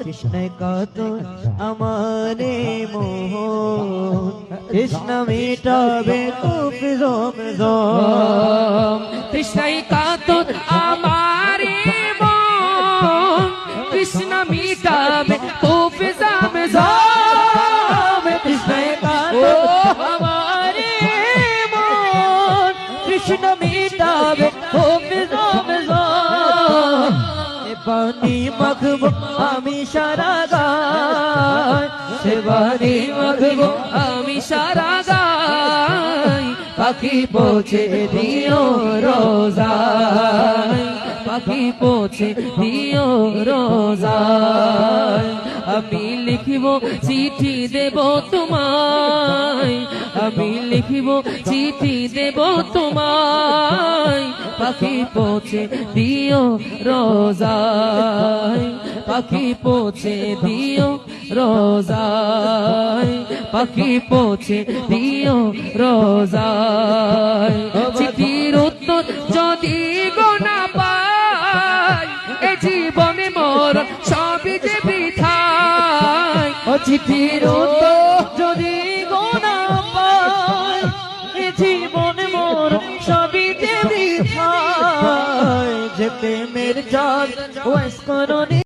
কৃষ্ণ কত আমারে মোহ কৃষ্ণ মিটাবে খুব জম কৃষ্ণই কাতর আমারে মন কৃষ্ণ মিটাবে খুব জাম কৃষ্ণ কত আমারে মন কৃষ্ণ মিটাবে জম পানি মাখবো আমি সারা গায় সে পানি মাখবো আমি সারা গাই। পাখি পৌঁছে দিও রোজায়। পাখি পৌঁছে দিও রোজায়। আমি লিখিব, চিঠি দেব তোমায়। আমি লিখিব, চিঠি দেব তোমায়। পাখি পৌঁছে দিও রোজায়। পাখি পৌঁছে দিও রোজায়। পাখি পৌঁছে দিও রোজায়। চিঠির উত্তর যদি গোনা পাই, এ জীবনে মোর সবই যে বৃথায়। চিঠির উত্তর যদি গোনা দেবী যে প্রেমের জল ওয়াস করনি